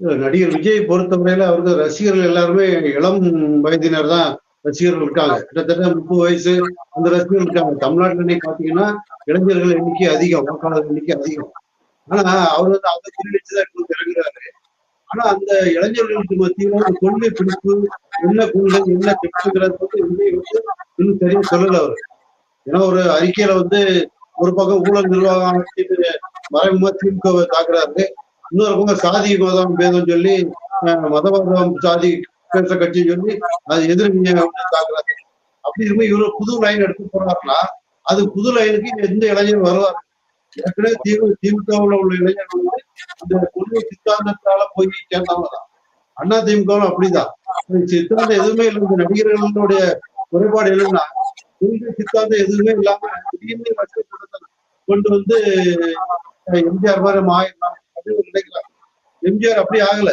நடிகர் விஜய் பொறுத்தவரையில அவருக்கு ரசிகர்கள் எல்லாருமே இளம் வயதினர் தான் ரசிகர்கள் இருக்காங்க. கிட்டத்தட்ட முப்பது வயசு அந்த ரசிகர்கள் இருக்காங்க. தமிழ்நாட்டிலே பாத்தீங்கன்னா இளைஞர்கள் எண்ணிக்கை அதிகம் வாக்காளர் எண்ணிக்கை அதிகம். ஆனா அவர் வந்து அதை குறிவச்சுதான் இப்ப இறங்குறாரு. ஆனா அந்த இளைஞர்களுக்கு மத்தியில ஒரு கொள்கை பிடிப்பு என்ன கொள்கை என்ன திட்டங்கிறது வந்து இன்னும் சரியா சொல்லல அவர். ஏன்னா ஒரு அறிக்கையில வந்து ஒரு பக்கம் ஊழல் நிர்வாகம் மறைமுகமா திமுகவை தாக்குறாரு. இன்னொரு பக்கம் சாதி மதம் பேதம் சொல்லி மதவாதம் சாதி பேச கட்சி சொல்லி அது எதிர்மையை தாக்குறாங்க. அப்படி இருக்கும் இவரு புது லைன் எடுத்து போறாருன்னா அது புது லைனுக்கு எந்த இளைஞரும் வருவார். ஏற்கனவே திமுக திமுகவுல உள்ள இளைஞர்கள் வந்து அந்த கொள்கை சித்தாந்தத்தால போய் சேர்ந்தவங்க தான். அண்ணா திமுகவும் அப்படிதான். சித்தாந்தம் எதுவுமே இல்லை. இந்த நடிகர்களுடைய குறைபாடு என்னன்னா கொள்கை சித்தாந்தம் எதுவுமே இல்லாம திடீர்னு மக்கள் கொண்டு வந்து எம்ஜிஆர் மாதிரி மாறிடலாம். அப்படின்னு எம்ஜிஆர் அப்படி ஆகல.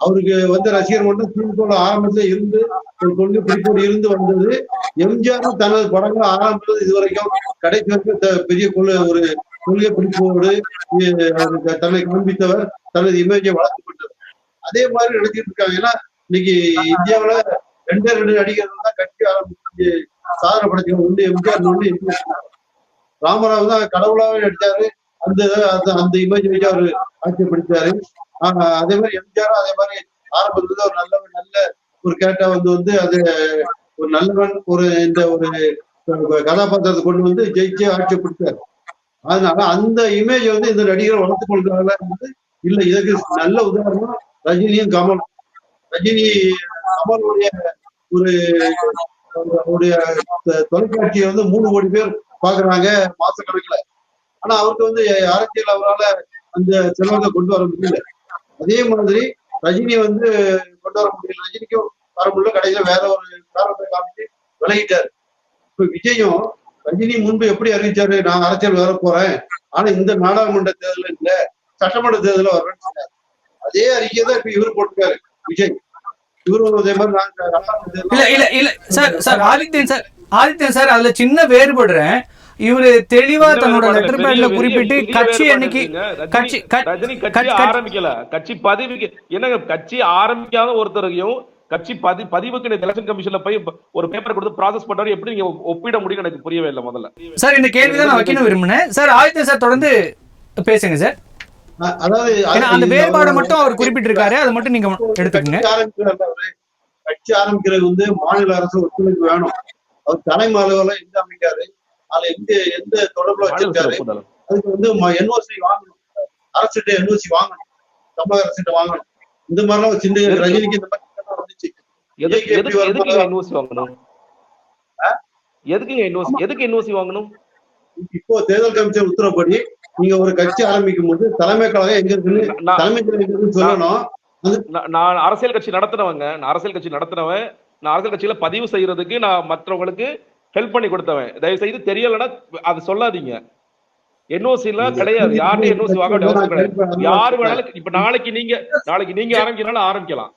அவருக்கு வந்து ரசிகர் மட்டும் திமுக ஆரம்பத்துல இருந்து ஒரு கொள்கை பிடிப்போடு இருந்து வந்தது. எம்ஜிஆர் தனது படங்கள் ஆரம்பித்தது இது வரைக்கும் கடைசி வரைக்கும் பெரிய கொள்கை ஒரு கொள்கை பிடிப்போடு தன்னை காண்பித்தவர் தனது இமேஜை வளர்த்து கொண்டவர். அதே மாதிரி நடத்திட்டு இருக்காங்க. ஏன்னா இன்னைக்கு இந்தியாவுல ரெண்டே ரெண்டு நடிகர்கள் தான் கட்சி ஆரம்பிச்சு சாதனை படைச்சவங்க ஒன்று எம்ஜிஆர் ஒன்று எம்ஜிஆர். ராமராவ் தான் கடவுளாவே நடிச்சாரு. அந்த அந்த- அந்த இமேஜ் வச்சு அவரு ஆட்சியப்படுத்தாரு பிடிச்சாரு. ஆஹ் அதே மாதிரி எம்ஜிஆரும் அதே மாதிரி ஆரம்பத்துல ஒரு நல்ல நல்ல ஒரு கேட்டா வந்து வந்து அது ஒரு நல்லவன் ஒரு இந்த ஒரு கதாபாத்திரத்தை கொண்டு வந்து ஜெயிச்சு ஆட்சி பிடிச்சாரு. அதனால அந்த இமேஜ் வந்து இந்த நடிகர் வளர்த்து கொள்கிறாங்களா வந்து இல்ல இதுக்கு நல்ல உதாரணம் ரஜினியும் கமல். ரஜினி கமலுடைய ஒரு அவருடைய தொலைக்காட்சியை வந்து மூணு கோடி பேர் பாக்குறாங்க மாச கணக்குல ஆனா அவருக்கு வந்து அரசியல் அவரால அந்த செல்வத்தை கொண்டு வர முடியல. அதே மாதிரி ரஜினி வந்து கொண்டு வர முடியல. ரஜினிக்கும் வர முடியல. கடைசியில வேற ஒரு காரணத்தை காமிச்சு விலகிட்டாரு. இப்ப விஜயும் ரஜினி முன்பு எப்படி அறிவிச்சாரு? நான் அரசியல் வர போறேன். ஆனா இந்த நாடாளுமன்ற தேர்தல் இல்ல. சட்டமன்ற தேர்தல வரேன்னு அதே அறிக்கை தான் இப்ப இவர் போட்டிருக்காரு விஜய். மாதிரி இல்ல இல்ல இல்ல. Sir sir Adityan sir Adityan sir அதுல சின்ன வேறுபடுறேன். இவரு தெளிவா தன்னோட லெட்டர் பேட்ல குறிப்பிட்டு கட்சி ரஜினி கட்சி- ஆரம்பிக்கல. கட்சி பதிவுக்கு என்னங்க கட்சி ஆரம்பிக்காத ஒருத்தரையும் கட்சி பதி பதிவுக்கு எலெக்ஷன் கமிஷன்ல போய் ஒரு பேப்பர் கொடுத்து ப்ராசஸ் பண்றாரு எப்படி நீங்க ஒப்பிட முடியும் எனக்கு புரியவே இல்லை முதல்ல. சார் இந்த கேள்விதான் நான் வைக்கணும் விரும்பினேன். சார் ஆதித்யன் சார் தொடர்ந்து பேசுங்க சார். அதாவது அந்த வேறுபாடை அவர் மட்டும் அவர் குறிப்பிட்டிருக்காரு. அதை மட்டும் நீங்க எடுத்துக்கங்க. கட்சி ஆரம்பிக்கிறது வந்து மாநில அரசு ஒத்துழைப்பு வேணும். அவர் தலைமை அலுவலகம் எங்க அமைக்காரு அதுல எங்க எந்த தொடர்புல வச்சிருக்காரு? அதுக்கு வந்து என்ஓசி வாங்கணும். அரசிட்ட என்ஓசி வாங்கணும். தமிழக அரசிட்ட வாங்கணும். இந்த மாதிரிலாம் சின்ன? ரஜினிக்கு இந்த மாதிரி வந்துச்சு. என்ஓசி வாங்கணும்? எதுக்கு என்ஓசி எதுக்கு என்ஓசி வாங்கணும்? இப்போ தேர்தல் கமிஷன் உத்தரவுப்படி நீங்க ஒரு கட்சி ஆரம்பிக்கும் போது தலைமை கழகம் எங்க இருக்குன்னு தலைமை கழகம் சொல்லணும். நான் நான் அரசியல் கட்சி நடத்துனவங்க. நான் அரசியல் கட்சி நடத்துனவன். நான் அரசியல் கட்சியில பதிவு செய்யறதுக்கு நான் மற்றவங்களுக்கு ஹெல்ப் பண்ணி கொடுத்தவன். தயவு செய்து தெரியலன்னா அது சொல்லாதீங்க. என்ஓசி எல்லாம் கிடையாது. யார்கிட்ட என்ஓசி வாங்க கிடையாது. யாரு வேணாலும் இப்ப நாளைக்கு நீங்க நாளைக்கு நீங்க ஆரம்பிக்கிறனால ஆரம்பிக்கலாம்.